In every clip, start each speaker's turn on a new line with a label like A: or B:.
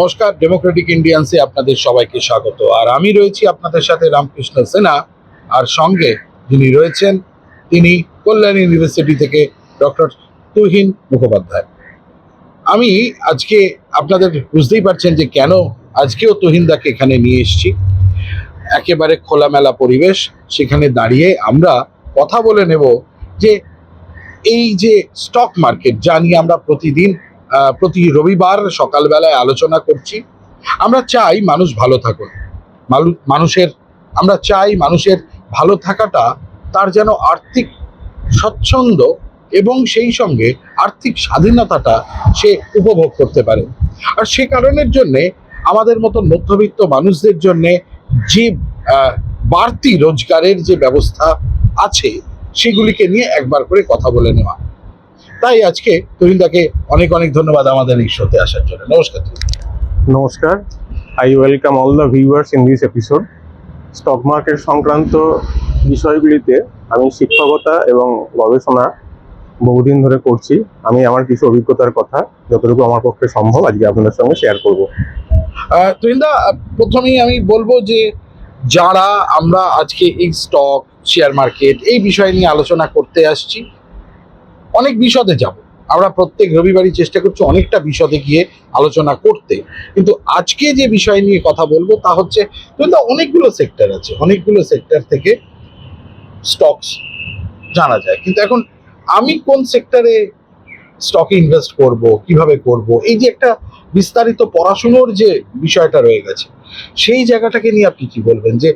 A: নমস্কার ডেমোক্রেটিক ইন্ডিয়ান্সে আপনাদের সবাইকে স্বাগত। আর আমি রয়েছি আপনাদের সাথে রামকৃষ্ণ সেনা, আর সঙ্গে যিনি রয়েছেন, তিনি কল্যাণ ইউনিভার্সিটি থেকে ডক্টর তুহিন মুখোপাধ্যায়। আমি আজকে আপনাদের বুঝতেই পারছেন যে কেন আজকেও তুহিনদাকে এখানে নিয়ে এসেছি। একেবারে খোলামেলা পরিবেশ, সেখানে দাঁড়িয়ে আমরা কথা বলে নেব যে এই যে স্টক মার্কেট যা নিয়ে আমরা প্রতিদিন প্রতি রবিবার সকালবেলায় আলোচনা করছি। আমরা চাই মানুষ ভালো থাকুন মানুষের, আমরা চাই মানুষের ভালো থাকাটা তার যেন আর্থিক স্বচ্ছন্দ এবং সেই সঙ্গে আর্থিক স্বাধীনতাটা সে উপভোগ করতে পারে। আর সে কারণের জন্যে আমাদের মতো মধ্যবিত্ত মানুষদের জন্যে যে বাড়তি রোজগারের যে ব্যবস্থা আছে, সেগুলিকে নিয়ে একবার করে কথা বলে নেওয়া। তাই আজকে তুহিনদাকে অনেক অনেক ধন্যবাদ আমাদের এই শোতে আসার জন্য। নমস্কার
B: নমস্কার। I welcome all the viewers in this episode stock market সংক্রান্ত বিষয়গুলিতে আমি শিক্ষকতা এবং গবেষণা বহুদিন ধরে করছি। আমি আমার কিছু অভিজ্ঞতার কথা যতটুকু আমার পক্ষে সম্ভব আজকে আপনাদের সঙ্গে শেয়ার করব।
A: তুহিনদা আহ, প্রথমেই আমি বলব যে যারা আমরা আজকে এই স্টক শেয়ার মার্কেট এই বিষয় নিয়ে আলোচনা করতে আসছি অনেক বিশদে যাব। আমরা প্রত্যেক রবিবারই চেষ্টা করছি অনেকটা বিশদে গিয়ে আলোচনা করতে। কিন্তু আজকে যে বিষয় নিয়ে কথা বলব তা হচ্ছে অনেকগুলো সেক্টর আছে। অনেকগুলো সেক্টর থেকে স্টকস জানা যায়। কিন্তু এখন আমি কোন সেক্টরে স্টকে ইনভেস্ট করব, কীভাবে করব, এই যে একটা বিস্তারিত পড়াশুনোর যে বিষয়টা রয়ে গেছে, সেই জায়গাটাকে নিয়ে আপনি কি বলবেন? যে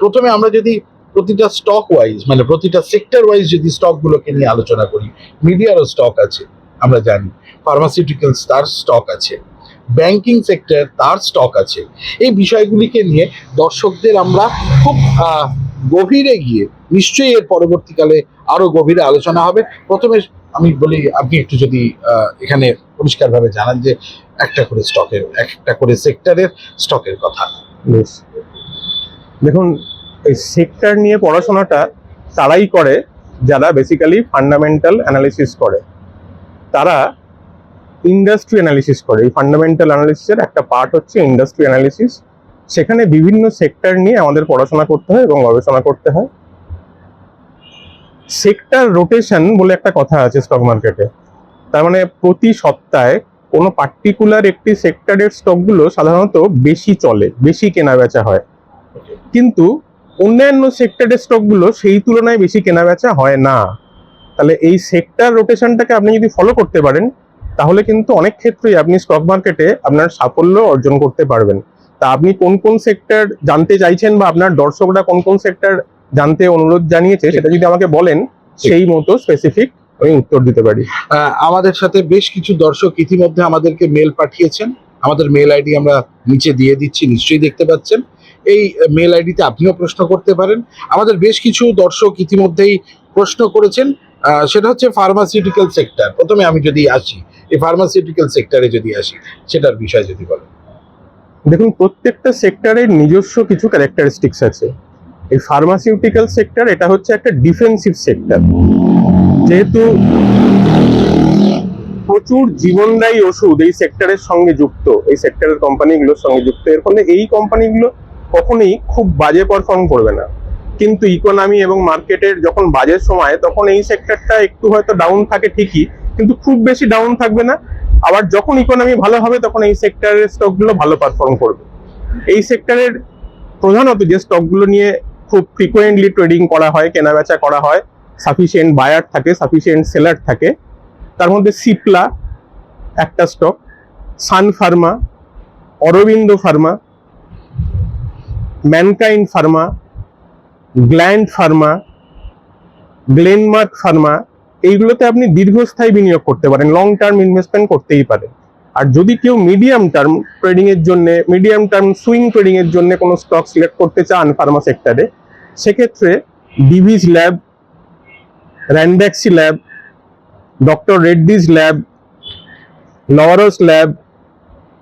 A: প্রথমে আমরা যদি প্রতিটা স্টক ওয়াইজ মানে প্রতিটা সেক্টর ওয়াইজ যদি স্টকগুলোকে নিয়ে আলোচনা করি মিডিয়ারও স্টক আছে, আমরা জানি। ফার্মাসিউটিক্যালস তার স্টক আছে। ব্যাংকিং সেক্টর তার স্টক আছে। এই বিষয়গুলিকে নিয়ে দর্শকদের আমরা খুব গভীরে গিয়ে নিশ্চয়ই এর পরবর্তীকালে আরও গভীরে আলোচনা হবে। প্রথমে আমি বলি, আপনি একটু যদি এখানে পরিষ্কারভাবে জানান যে একটা করে স্টকের একটা করে সেক্টরের স্টকের কথা।
B: দেখুন এই সেক্টর নিয়ে পড়াশোনাটা তারাই করে যারা বেসিক্যালি ফান্ডামেন্টাল অ্যানালিসিস করে। তারা ইন্ডাস্ট্রি অ্যানালিসিস করে। এই ফান্ডামেন্টাল অ্যানালিসিসের একটা পার্ট হচ্ছে ইন্ডাস্ট্রি অ্যানালিসিস সেখানে বিভিন্ন সেক্টর নিয়ে আমাদের পড়াশোনা করতে হয় এবং গবেষণা করতে হয়। সেক্টর রোটেশন বলে একটা কথা আছে স্টক মার্কেটে তার মানে প্রতি সপ্তাহে কোনো পার্টিকুলার একটি সেক্টরের স্টকগুলো সাধারণত বেশি চলে, বেশি কেনা বেচা হয়। কিন্তু অন্যান্য সেক্টরের স্টকগুলো সেই তুলনায় বেশি কেনা বেচা হয় না। তাহলে এই সেক্টর রোটেশনটাকে আপনি যদি ফলো করতে পারেন, তাহলে কিন্তু অনেক ক্ষেত্রেই আপনি স্টক মার্কেটে আপনার সাফল্য অর্জন করতে পারবেন। তা আপনি কোন কোন সেক্টর জানতে চাইছেন বা আপনার দর্শকরা কোন কোন সেক্টর জানতে অনুরোধ জানিয়েছে, সেটা যদি আমাকে বলেন, সেই মতো স্পেসিফিক আমি উত্তর দিতে পারি।
A: আমাদের সাথে বেশ কিছু দর্শক ইতিমধ্যে আমাদেরকে মেল পাঠিয়েছেন। আমাদের মেল আইডি আমরা নিচে দিয়ে দিচ্ছি, নিশ্চয়ই দেখতে পাচ্ছেন। এই মেল আইডিতে আপনিও প্রশ্ন করতে পারেন। আমাদের বেশ কিছু দর্শক ইতিমধ্যেই প্রশ্ন করেছেন। সেটা হচ্ছে ফার্মাসিউটিক্যাল সেক্টর প্রথমে আমি যদি আসি, এই ফার্মাসিউটিক্যাল সেক্টরে যদি আসি, সেটার বিষয় যদি বলেন।
B: দেখুন, প্রত্যেকটা সেক্টরের নিজস্ব কিছু ক্যারেক্টারিস্টিক্স আছে। এই ফার্মাসিউটিক্যাল সেক্টর এটা হচ্ছে একটা ডিফেন্সিভ সেক্টর যেহেতু প্রচুর জীবনদায়ী ওষুধ এই সেক্টরের সঙ্গে যুক্ত, এই সেক্টরের কোম্পানিগুলোর সঙ্গে যুক্ত। এর ফলে এই কোম্পানিগুলো কখনোই খুব বাজে পারফর্ম করবে না। কিন্তু ইকোনমি এবং মার্কেটের যখন বাজে সময়, তখন এই সেক্টরটা একটু হয়তো ডাউন থাকে ঠিকই, কিন্তু খুব বেশি ডাউন থাকবে না। আবার যখন ইকোনমি ভালো হবে, তখন এই সেক্টরের স্টকগুলো ভালো পারফর্ম করবে। এই সেক্টরের প্রধানত যে স্টকগুলো নিয়ে খুব ফ্রিকোয়েন্টলি ট্রেডিং করা হয়, কেনাবেচা করা হয় সাফিসিয়েন্ট বায়ার থাকে সাফিসিয়েন্ট সেলার থাকে, তার মধ্যে সিপলা একটা stock Sun pharma Aurobindo pharma Mankind pharma Gland pharma Glenmark pharma এইগুলোতে আপনি দীর্ঘস্থায়ী বিনিয়োগ করতে পারেন লং টার্ম ইনভেস্টমেন্ট করতেই পারেন। আর যদি কেউ মিডিয়াম টার্ম ট্রেডিং এর জন্য মিডিয়াম টার্ম সুইং ট্রেডিং এর জন্য কোনো স্টক সিলেক্ট করতে চান ফার্মা সেক্টরে সেক্ষেত্রে Divi's lab Ranbaxy lab doctor Reddy's lab Laurus lab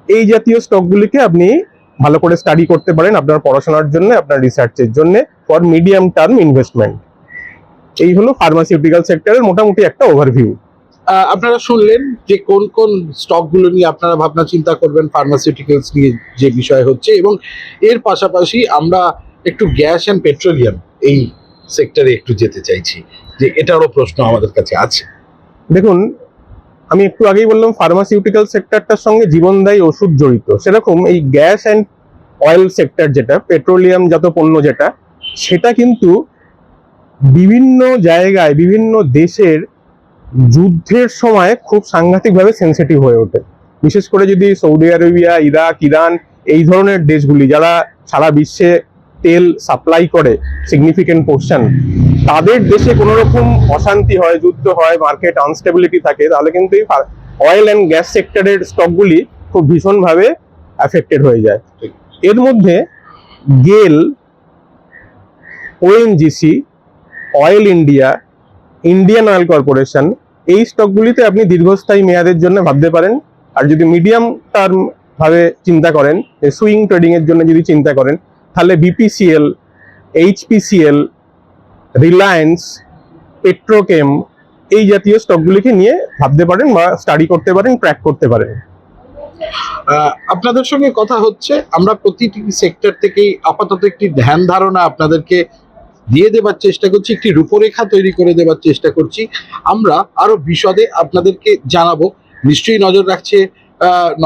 B: এই জাতীয় স্টকগুলিকে আপনি ভালো করে স্টাডি করতে পারেন আপনার পড়াশোনার জন্য আপনার রিসার্চের জন্য ফর মিডিয়াম টার্ম ইনভেস্টমেন্ট এই হলো ফার্মাসিউটিক্যাল সেক্টরের মোটামুটি একটা ওভারভিউ
A: আপনারা শুনলেন যে কোন কোন স্টকগুলো নিয়ে আপনারা ভাবনা চিন্তা করবেন ফার্মাসিউটিক্যালস নিয়ে যে বিষয় হচ্ছে এবং এর পাশাপাশি আমরা একটু গ্যাস অ্যান্ড পেট্রোলিয়াম এই সেক্টরে একটু যেতে চাইছি যে এটারও প্রশ্ন আমাদের কাছে আছে।
B: দেখুন আমি একটু আগেই বললাম ফার্মাসিউটিক্যাল সেক্টরটার সঙ্গে জীবনদায়ী ওষুধ জড়িত। সেরকম এই গ্যাস অ্যান্ড অয়েল সেক্টর যেটা পেট্রোলিয়াম জাত পণ্য যেটা, সেটা কিন্তু বিভিন্ন জায়গায়, বিভিন্ন দেশের যুদ্ধের সময় খুব সাংঘাতিকভাবে সেন্সিটিভ হয়ে ওঠে। বিশেষ করে যদি সৌদি আরবিয়া, ইরাক, ইরান এই ধরনের দেশগুলি, যারা সারা বিশ্বে তেল সাপ্লাই করে সিগনিফিকেন্ট পোর্শন তাদের দেশে কোনো রকম অশান্তি হয়, যুদ্ধ হয় মার্কেট আনস্টেবিলিটি থাকে, তাহলে কিন্তু এই অয়েল অ্যান্ড গ্যাস সেক্টরের স্টকগুলি খুব ভীষণভাবে অ্যাফেক্টেড হয়ে যায়। এর মধ্যে গেল ONGC oil India Indian oil corporation এই স্টকগুলিতে আপনি দীর্ঘস্থায়ী মেয়াদের জন্য ভাবতে পারেন। আর যদি মিডিয়াম টার্ম ভাবে চিন্তা করেন সুইং ট্রেডিং এর জন্য যদি চিন্তা করেন তাহলে বিপিসিএল এইচপিসিএল রিলায়েন্স পেট্রোকেম এই জাতীয় স্টকগুলিকে নিয়ে ভাবতে পারেন বা স্টাডি করতে পারেন ট্র্যাক করতে পারেন।
A: আপনাদের সঙ্গে কথা হচ্ছে, আমরা প্রতিটি সেক্টর থেকেই আপাতত একটি ধ্যান ধারণা আপনাদেরকে দিয়ে দেবার চেষ্টা করছি, একটি রূপরেখা তৈরি করে দেবার চেষ্টা করছি। আমরা আরও বিশদে আপনাদেরকে জানাব। নিশ্চয়ই নজর রাখছে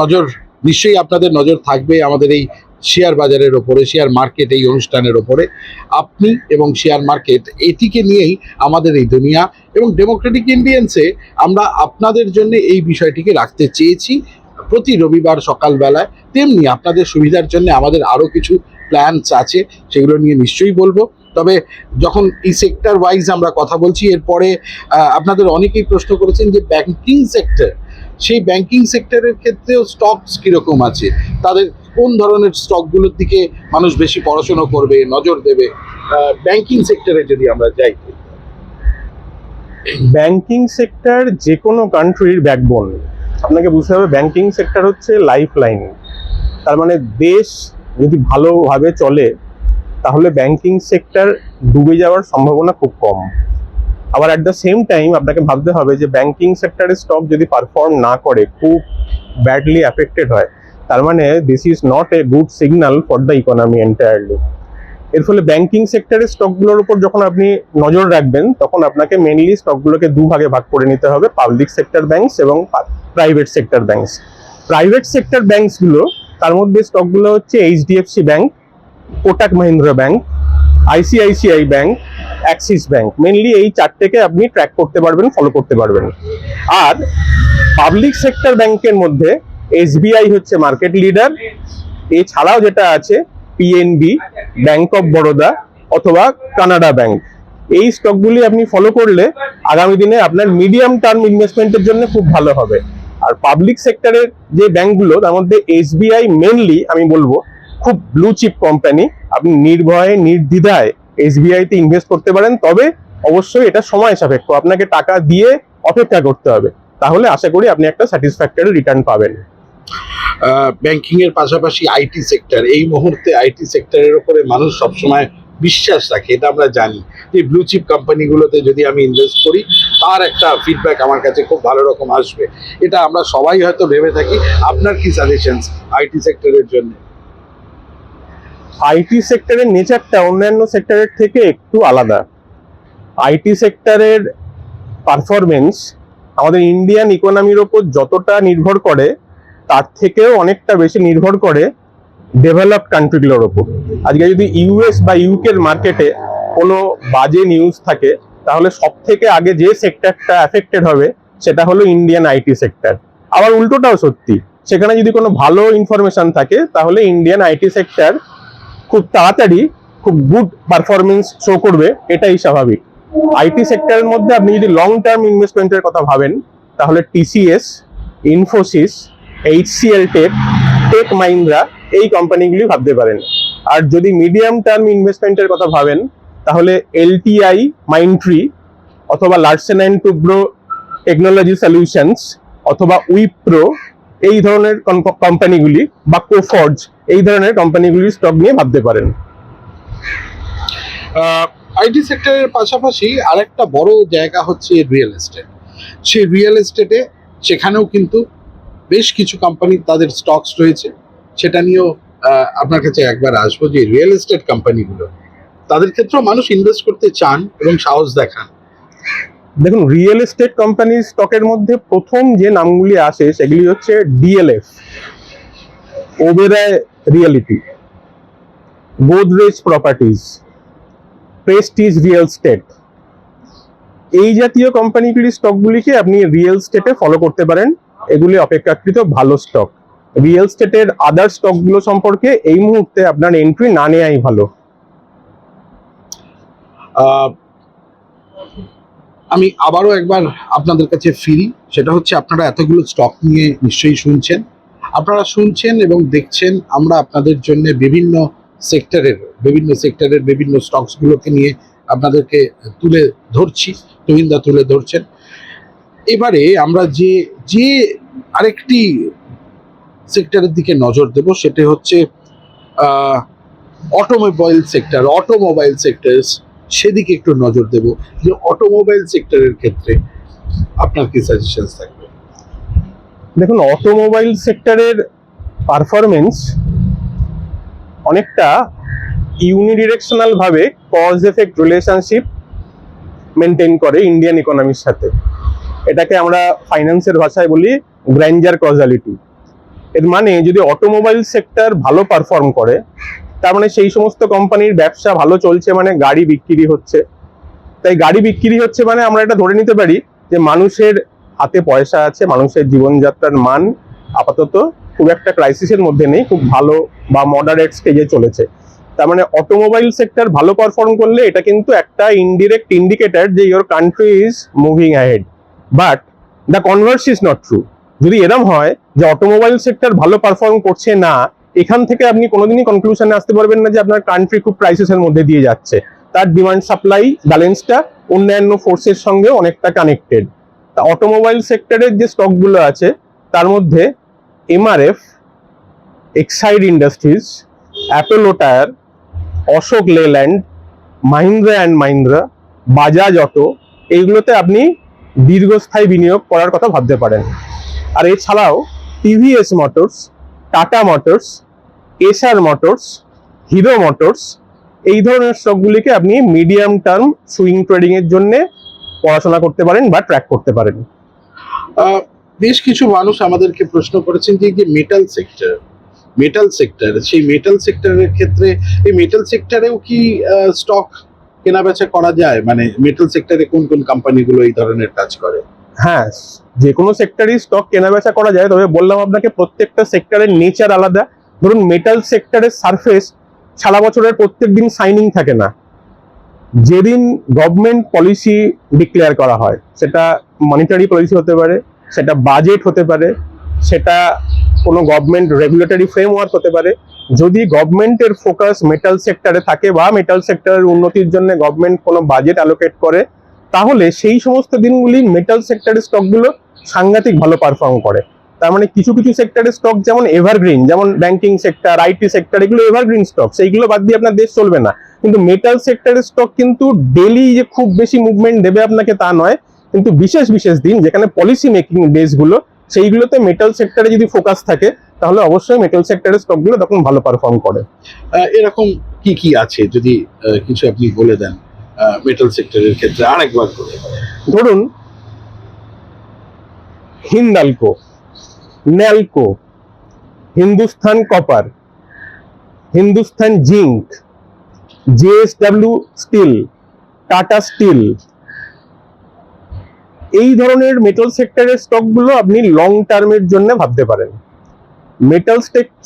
A: নজর, নিশ্চয়ই আপনাদের নজর থাকবে আমাদের এই শেয়ার বাজারের ওপরে, শেয়ার মার্কেট এই অনুষ্ঠানের ওপরে, আপনি এবং শেয়ার মার্কেট এটিকে নিয়েই আমাদের এই দুনিয়া এবং ডেমোক্রেটিক ইন্ডিয়ান্সে আমরা আপনাদের জন্য এই বিষয়টিকে রাখতে চেয়েছি। প্রতি রবিবার সকালবেলায় তেমনি আপনাদের সুবিধার জন্য আমাদের আরও কিছু প্ল্যানস আছে, সেগুলো নিয়ে নিশ্চয়ই বলব। তবে যখন এই সেক্টর ওয়াইজ আমরা কথা বলছি, এরপরে আপনাদের অনেকেই প্রশ্ন করেছেন যে ব্যাংকিং সেক্টর সেই ব্যাংকিং সেক্টরের ক্ষেত্রেও স্টকস কীরকম আছে? তাদের কোন ধরনের স্টকগুলোর দিকে মানুষ বেশি পড়াশোনা করবে, নজর দেবে? ব্যাংকিং সেক্টরে যদি আমরা যাই।
B: ব্যাংকিং সেক্টর যে কোনো কান্ট্রির ব্যাকবোন আপনাকে বুঝতে হবে ব্যাংকিং সেক্টর হচ্ছে লাইফ লাইন তার মানে দেশ যদি ভালোভাবে চলে, তাহলে ব্যাংকিং সেক্টর ডুবে যাওয়ার সম্ভাবনা খুব কম। আবার অ্যাট দ্য সেম টাইম আপনাকে ভাবতে হবে যে ব্যাংকিং সেক্টরের স্টক যদি পারফর্ম না করে, খুব ব্যাডলি অ্যাফেক্টেড হয় তার মানে this is not a good signal for the economy entirely এর ফলে ব্যাংকিং সেক্টরের স্টকগুলোর উপর যখন আপনি নজর রাখবেন, তখন আপনাকে মেনলি স্টকগুলোকে দু ভাগে ভাগ করে নিতে হবে পাবলিক সেক্টর ব্যাংকস এবং private sector banks private sector ব্যাংকসগুলো তার মধ্যে স্টকগুলো হচ্ছে HDFC bank Kotak Mahindra bank ICICI bank Axis bank mainly এই চারটেকে আপনি ট্র্যাক করতে পারবেন ফলো করতে পারবেন। আর পাবলিক সেক্টর ব্যাংকের মধ্যে এসবিআই হচ্ছে মার্কেট লিডার এছাড়াও যেটা আছে পিএনবি ব্যাংক অফ বরোদা অথবা কানাডা ব্যাংক এই স্টকগুলি আপনি ফলো করলে আগামী দিনে আপনার মিডিয়াম টার্ম ইনভেস্টমেন্টের জন্য খুব ভালো হবে। আর পাবলিক সেক্টরের যে ব্যাংকগুলো তার মধ্যে এসবিআই মেনলি আমি বলব, খুব ব্লু চিপ কোম্পানি আপনি নির্ভয়ে, নির্দ্বিধায় এসবিআই তে ইনভেস্ট করতে পারেন, তবে অবশ্যই এটা সময় সাপেক্ষ। আপনাকে টাকা দিয়ে অপেক্ষা করতে হবে। তাহলে আশা করি আপনি একটা স্যাটিসফ্যাক্টরি রিটার্ন পাবেন।
A: ব্যাংকিং এর পাশাপাশি আইটি সেক্টর এই মুহূর্তে আইটি সেক্টরের উপরে মানুষ সবসময় বিশ্বাস রাখে, এটা আমরা জানি। যে ব্লু চিপ কোম্পানিগুলোতে যদি আমি ইনভেস্ট করি, তার একটা ফিডব্যাক আমার কাছে খুব ভালো রকম আসবে। এটা আমরা সবাই হয়তো ভেবে থাকি। আপনার কি সাজেশনস আইটি সেক্টরের জন্য?
B: আইটি সেক্টরের নেচারটা অন্যান্য সেক্টরের থেকে একটু আলাদা। আইটি সেক্টরের পারফরমেন্স আমাদের ইন্ডিয়ান ইকোনমির ওপর যতটা নির্ভর করে তার থেকেও অনেকটা বেশি নির্ভর করে ডেভেলপড কান্ট্রিগুলোর ওপর। আজকে যদি ইউএস বা ইউকের মার্কেটে কোনো বাজে নিউজ থাকে, তাহলে সব থেকে আগে যে সেক্টরটা অ্যাফেক্টেড হবে, সেটা হলো ইন্ডিয়ান আইটি সেক্টর আবার উল্টোটাও সত্যি, সেখানে যদি কোনো ভালো ইনফরমেশন থাকে, তাহলে ইন্ডিয়ান আইটি সেক্টর খুব তাড়াতাড়ি খুব গুড পারফরমেন্স শো করবে, এটাই স্বাভাবিক। আইটি সেক্টরের মধ্যে আপনি যদি লং টার্ম ইনভেস্টমেন্টের কথা ভাবেন, তাহলে TCS Infosys HCL tech tech Mahindra এই কোম্পানিগুলি ভাবতে পারেন। আর যদি মিডিয়াম টার্ম ইনভেস্টমেন্টের কথা ভাবেন, তাহলে এলটিআই মাইন্ডট্রি অথবা Larsen and Toubro technology solutions অথবা উইপ্রো এই ধরনের কোম্পানিগুলি বা কোফর্জ এই ধরনের কোম্পানিগুলির স্টক নিয়ে ভাবতে পারেন।
A: আইটি সেক্টরের পাশাপাশি আরেকটা বড় জায়গা হচ্ছে রিয়েল এস্টেট সেই রিয়েল এস্টেটে সেখানেও কিন্তু বেশ কিছু কোম্পানি তাদের স্টকস রয়েছে। সেটা নিয়েও আপনার কাছে একবার আসব যে রিয়েল এস্টেট কোম্পানিগুলো তাদের ক্ষেত্রেও মানুষ ইনভেস্ট করতে চান এবং সাহস দেখান।
B: দেখুন রিয়েল এস্টেট কোম্পানির স্টকের মধ্যে প্রথম যে নামগুলি আসে, সেগুলি হচ্ছে DLF Oberoi realty Godrej properties Prestige real estate এই জাতীয় কোম্পানিগুলির স্টকগুলিকে আপনি রিয়েল স্টেটে ফলো করতে পারেন। এগুলি অপেক্ষাকৃত ভালো স্টক রিয়েল স্টেটের আদার স্টকগুলো সম্পর্কে এই মুহূর্তে আপনার এন্ট্রি না নেওয়াই ভালো।
A: আমি আবারও একবার আপনাদের কাছে ফিরি সেটা হচ্ছে আপনারা এতগুলো স্টক নিয়ে নিশ্চয়ই শুনছেন। আপনারা শুনছেন এবং দেখছেন আমরা আপনাদের জন্য বিভিন্ন সেক্টরের বিভিন্ন সেক্টরের বিভিন্ন স্টকসগুলোকে নিয়ে আপনাদেরকে তুলে ধরছি তুহিন্দা তুলে ধরছেন। এবারে আমরা যে যে আরেকটি সেক্টরের দিকে নজর দেব, সেটা হচ্ছে অটোমোবাইল সেক্টর অটোমোবাইল সেক্টর সেদিকে একটু নজর দেব। যে অটোমোবাইল সেক্টরের ক্ষেত্রে আপনার কি সাজেশন থাকবে?
B: দেখুন অটোমোবাইল সেক্টরের পারফরমেন্স অনেকটা ইউনিডিরেকশনাল ভাবে কজ এফেক্ট রিলেশনশিপ মেনটেন করে ইন্ডিয়ান ইকোনমির সাথে। এটাকে আমরা ফাইন্যান্সের ভাষায় বলি গ্র্যান্ডার কজালিটি এর মানে যদি অটোমোবাইল সেক্টর ভালো পারফর্ম করে, তার মানে সেই সমস্ত কোম্পানির ব্যবসা ভালো চলছে মানে গাড়ি বিক্রি হচ্ছে। তাই গাড়ি বিক্রি হচ্ছে মানে আমরা এটা ধরে নিতে পারি যে মানুষের হাতে পয়সা আছে, মানুষের জীবনযাত্রার মান আপাতত খুব একটা ক্রাইসিসের মধ্যে নেই, খুব ভালো বা মডারেট স্টেজে চলেছে। তার মানে অটোমোবাইল সেক্টর ভালো পারফর্ম করলে এটা কিন্তু একটা ইনডিরেক্ট ইন্ডিকেটর যে your country is moving ahead but the converse is not true যদি এরম হয় যে অটোমোবাইল সেক্টর ভালো পারফর্ম করছে না, এখান থেকে আপনি কোনোদিনই কনক্লুশনে আসতে পারবেন না যে আপনার কান্ট্রি খুব ক্রাইসিসের মধ্যে দিয়ে যাচ্ছে। তার ডিমান্ড সাপ্লাই ব্যালেন্সটা অন্যান্য ফোর্সের সঙ্গে অনেকটা কানেক্টেড তা অটোমোবাইল সেক্টরের যে স্টকগুলো আছে, তার মধ্যে MRF Exide industries Apollo tyre Ashok Leyland Mahindra and Mahindra Bajaj auto এইগুলোতে আপনি দীর্ঘস্থায়ী বিনিয়োগ করার কথা ভাবতে পারেন। আর এছাড়াও TVS motors Tata motors SR motors Hero motors এই ধরনের স্টকগুলিকে আপনি মিডিয়াম টার্ম সুইং ট্রেডিং এর জন্য পড়াশোনা করতে পারেন বা ট্র্যাক করতে পারেন।
A: বেশ কিছু মানুষ আমাদেরকে প্রশ্ন করেছেন যে যে মেটাল সেক্টর মেটাল সেক্টর সেই মেটাল সেক্টরের ক্ষেত্রে, এই মেটাল সেক্টরেও কি স্টক কেনাবেচা করা যায়? মানে মেটাল সেক্টরে কোন কোন কোম্পানিগুলো এই ধরনের কাজ করে?
B: হ্যাঁ যে কোনো সেক্টরই স্টক কেনাবেচা করা যায়, তবে বললাম আপনাকে প্রত্যেকটা সেক্টরের নেচার আলাদা। ধরুন মেটাল সেক্টরের সারফেস সারা বছরের প্রত্যেক দিন সাইনিং থাকে না। যেদিন গভর্নমেন্ট পলিসি ডিক্লেয়ার করা হয়, সেটা মনিটারি পলিসি হতে পারে, সেটা বাজেট হতে পারে, সেটা কোনো গভর্নমেন্ট রেগুলেটরি ফ্রেমওয়ার্ক হতে পারে। যদি গভর্নমেন্টের ফোকাস মেটাল সেক্টরে থাকে বা মেটাল সেক্টরের উন্নতির জন্য গভর্নমেন্ট কোনো বাজেট অ্যালোকেট করে তাহলে সেই সমস্ত দিনগুলি মেটাল সেক্টরের স্টকগুলো সাংঘাতিক ভালো পারফর্ম করে। তার মানে কিছু কিছু সেক্টরের স্টক যেমন এভারগ্রিন যেমন ব্যাংকিং সেক্টর আইটি সেক্টর এগুলো এভারগ্রিন স্টক সেইগুলো বাদ দিয়ে আপনার দেশ চলবে না। কিন্তু মেটাল সেক্টরের স্টক কিন্তু ডেলি যে খুব বেশি মুভমেন্ট দেবে আপনাকে তা নয়, কিন্তু বিশেষ বিশেষ দিন যেখানে পলিসি মেকিং ডেজগুলো সেইগুলোতে মেটাল সেক্টরে যদি ফোকাস থাকে, তাহলে অবশ্যই মেটাল সেক্টরের স্টকগুলো তখন ভালো পারফর্ম করে।
A: এরকম কি কি আছে যদি কিছু আপনি বলে দেন? মেটাল সেক্টরের ক্ষেত্রে আরেকবার করে।
B: ধরুন, Hindalco, Nalco, Hindustan copper, Hindustan zinc JSW steel, Tata steel, এই ধরনের মেটাল সেক্টরের স্টকগুলো আপনি লং টার্মের জন্য ভাবতে পারেন। মেটাল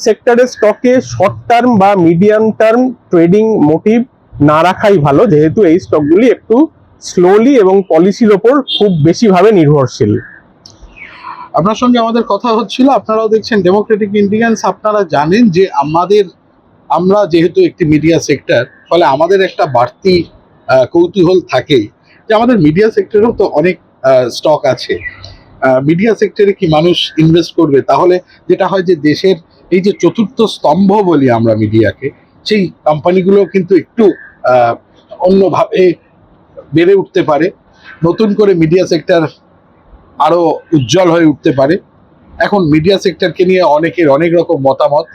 B: সেক্টরের স্টকে শর্ট টার্ম বা মিডিয়াম টার্ম ট্রেডিং মোটিভ না রাখাই ভালো, যেহেতু এই স্টকগুলি একটু স্লোলি এবং পলিসির ওপর খুব বেশিভাবে নির্ভরশীল।
A: আপনার সঙ্গে আমাদের কথা হচ্ছিল, আপনারাও দেখছেন ডেমোক্রেটিক ইন্ডিয়ান্স আপনারা জানেন যে আমাদের, আমরা যেহেতু একটি মিডিয়া সেক্টর ফলে আমাদের একটা বাড়তি কৌতূহল থাকেই। যে আমাদের মিডিয়া সেক্টরেও তো অনেক স্টক আছে। মিডিয়া সেক্টরে কি মানুষ ইনভেস্ট করবে? তাহলে যেটা হয় যে দেশের এই যে চতুর্থ স্তম্ভ বলি আমরা মিডিয়াকে সেই কোম্পানিগুলো কিন্তু একটু অন্যভাবে বেড়ে উঠতে পারে। নতুন করে মিডিয়া সেক্টর আরও উজ্জ্বল হয়ে উঠতে পারে। এখন মিডিয়া সেক্টরকে নিয়ে অনেকের অনেক রকম মতামত।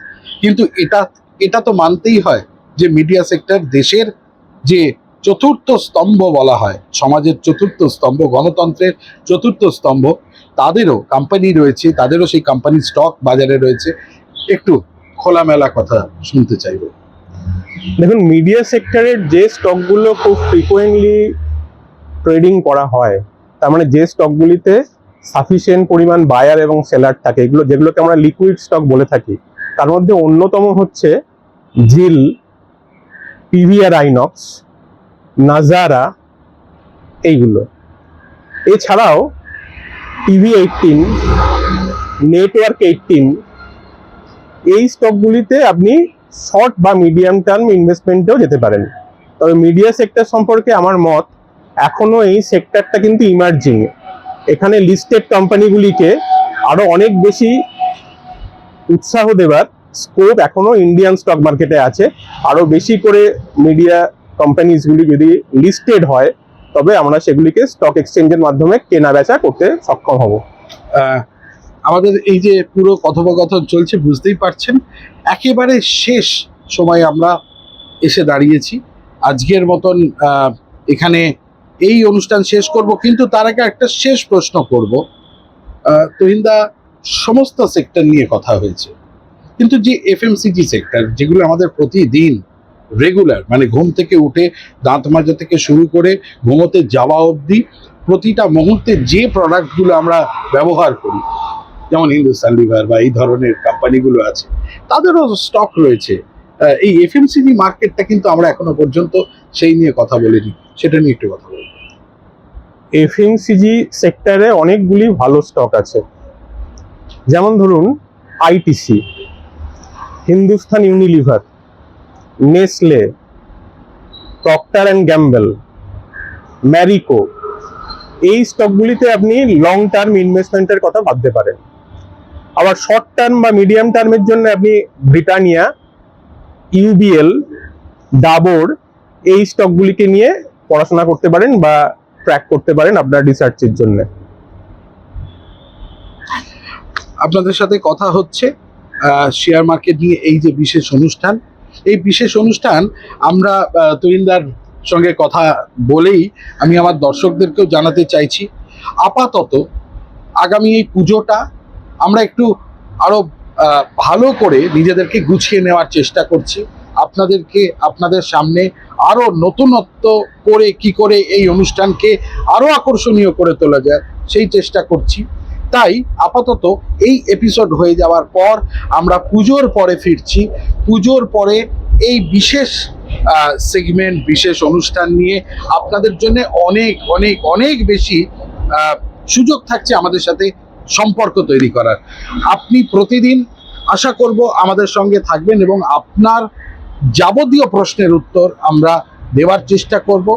A: কিন্তু এটা এটা তো মানতেই হয় যে মিডিয়া সেক্টর দেশের যে চতুর্থ স্তম্ভ বলা হয়, সমাজের চতুর্থ স্তম্ভ, গণতন্ত্রের চতুর্থ স্তম্ভ, তাদেরও কোম্পানি রয়েছে, তাদেরও সেই কোম্পানি স্টক বাজারে রয়েছে। একটু খোলামেলা কথা শুনতে চাইব।
B: দেখুন মিডিয়া সেক্টরের যে স্টকগুলো খুব ফ্রিকোয়েন্টলি ট্রেডিং করা হয়, তার মানে যে স্টকগুলিতে সাফিসিয়েন্ট পরিমাণ বায়ার এবং সেলার থাকে, এগুলো, যেগুলোকে আমরা লিকুইড স্টক বলে থাকি, তার মধ্যে অন্যতম হচ্ছে জিল পিভিআর আইনক্স নাজারা এইগুলো। এছাড়াও টিভি এইটিন নেটওয়ার্ক এইটিন এই স্টকগুলিতে আপনি শর্ট বা মিডিয়াম টার্ম ইনভেস্টমেন্টেও যেতে পারেন। তবে মিডিয়া সেক্টর সম্পর্কে আমার মত, এখনও এই সেক্টরটা কিন্তু ইমার্জিং এখানে লিস্টেড কোম্পানিগুলিকে আরও অনেক বেশি উৎসাহ দেবার স্কোপ এখনও ইন্ডিয়ান স্টক মার্কেটে আছে। আরও বেশি করে মিডিয়া কোম্পানিজগুলি যদি লিস্টেড হয়, তবে আমরা সেগুলিকে স্টক এক্সচেঞ্জের মাধ্যমে কেনা বেচা করতে সক্ষম হব।
A: আমাদের এই যে পুরো কথোপকথন চলছে, বুঝতেই পারছেন। একেবারে শেষ সময় আমরা এসে দাঁড়িয়েছি। আজকের মতন এখানে এই অনুষ্ঠান শেষ করব, কিন্তু তার আগে একটা শেষ প্রশ্ন করব। তুহিনদা, সমস্ত সেক্টর নিয়ে কথা হয়েছে। কিন্তু যে এফএমসিজি সেক্টর যেগুলো আমাদের প্রতিদিন রেগুলার মানে ঘুম থেকে উঠে দাঁত মাজা থেকে শুরু করে ঘুমোতে যাওয়া অবধি, প্রতিটা মুহূর্তে যে প্রোডাক্টগুলো আমরা ব্যবহার করি যেমন হিন্দুস্তান লিভার বা এই ধরনের কোম্পানিগুলো আছে, তাদেরও স্টক রয়েছে। এই এফএমসিজি মার্কেটটা কিন্তু আমরা এখনও পর্যন্ত সেই নিয়ে কথা বলিনি। সেটা নিয়ে একটু কথা বলব।
B: এফএমসিজি সেক্টরে অনেকগুলি ভালো স্টক আছে। যেমন ধরুন ITC Hindustan Unilever Nestle Procter and Gamble Marico এই স্টকগুলিতে আপনি লং টার্ম ইনভেস্টমেন্টের কথা ভাবতে পারেন। আবার শর্ট টার্ম বা মিডিয়াম টার্মের জন্য আপনি ব্রিটানিয়া ইউবিএল ডাবর এই স্টকগুলিকে নিয়ে পড়াশোনা করতে পারেন বা ট্র্যাক করতে পারেন আপনার রিসার্চের জন্য।
A: আপনাদের সাথে কথা হচ্ছে শেয়ার মার্কেট নিয়ে এই যে বিশেষ অনুষ্ঠান এই বিশেষ অনুষ্ঠান আমরা আহ, তুহিনদার সঙ্গে কথা বলেই আমি আমার দর্শকদেরকেও জানাতে চাইছি আপাতত আগামী এই পুজোটা আমরা একটু আরও ভালো করে নিজেদেরকে গুছিয়ে নেওয়ার চেষ্টা করছি। আপনাদেরকে, আপনাদের সামনে আরও নতুনত্ব করে কি করে এই অনুষ্ঠানকে আরও আকর্ষণীয় করে তোলা যায়, সেই চেষ্টা করছি। তাই আপাতত এই এপিসোড হয়ে যাওয়ার পর আমরা পুজোর পরে ফিরছি। পুজোর পরে এই বিশেষ সেগমেন্ট বিশেষ অনুষ্ঠান নিয়ে আপনাদের জন্য অনেক অনেক অনেক বেশি সুযোগ থাকছে আমাদের সাথে সম্পর্ক তৈরি করার। আপনি প্রতিদিন আশা করব আমাদের সঙ্গে থাকবেন এবং আপনার যাবতীয় প্রশ্নের উত্তর আমরা দেওয়ার চেষ্টা করব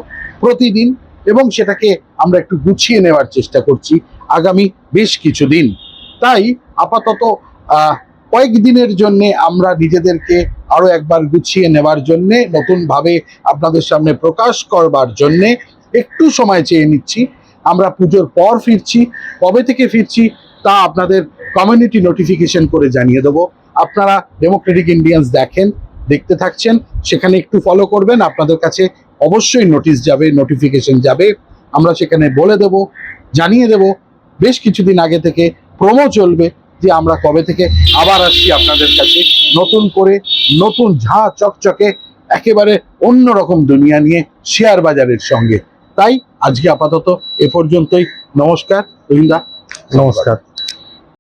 A: প্রতিদিন এবং সেটাকে আমরা একটু গুছিয়ে নেওয়ার চেষ্টা করছি আগামী বেশ কিছুদিন। তাই আপাতত কয়েকদিনের জন্যে আমরা নিজেদেরকে আরও একবার গুছিয়ে নেবার জন্যে, নতুনভাবে আপনাদের সামনে প্রকাশ করবার জন্যে একটু সময় চেয়ে নিচ্ছি। আমরা পুজোর পর ফিরছি, কবে থেকে ফিরছি তা আপনাদের কমিউনিটি নোটিফিকেশন করে জানিয়ে দেবো। আপনারা ডেমোক্রেটিক ইন্ডিয়ান্স দেখেন, দেখতে থাকছেন, সেখানে একটু ফলো করবেন, আপনাদের কাছে অবশ্যই নোটিশ যাবে নোটিফিকেশন যাবে। আমরা সেখানে বলে দেব, জানিয়ে দেব, বেশ কিছুদিন আগে থেকে প্রোমো চলবে যে আমরা কবে থেকে আবার আসছি আপনাদের কাছে। নতুন করে, নতুন ঝা চকচকে, একেবারে অন্যরকম দুনিয়া নিয়ে শেয়ার বাজারের সঙ্গে। তাই আজকে আপাতত এ পর্যন্তই। নমস্কার রবীন্দা
B: নমস্কার।